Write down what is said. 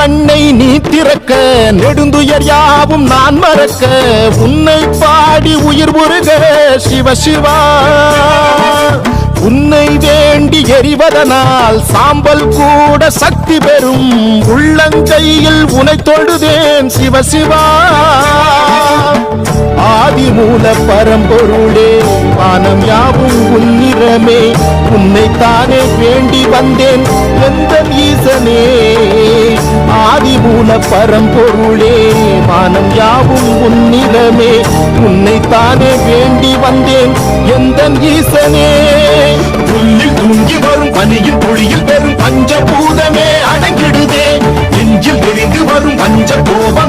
கண்ணை நீ திறக்க நெடுந்துயர் யாவும் நான் மறக்க உன்னை பாடி உயிர் முருக சிவ சிவா. உன்னை வேண்டி எறிவதனால் சாம்பல் கூட சக்தி பெறும் உள்ளங்கையில் உனை தொழுதேன் சிவ சிவா. ஆதி மூல பரம்பொருளே வானம் யாவும் உன்னிறமே உன்னைத்தானே வேண்டி வந்தேன் எந்த ஈசனே. ஆதி பரம்பொருளே மானம் யாவும் உன்னிடமே. உன்னைத்தானே வேண்டி வந்தேன் எந்த ஈசனே. புல்லில் தூங்கி வரும் பனியில் பொழியில் பெறும் பஞ்சபூதமே அடங்கிடுதே. நெஞ்சில் தெரிந்து வரும் பஞ்ச கோபங்களும்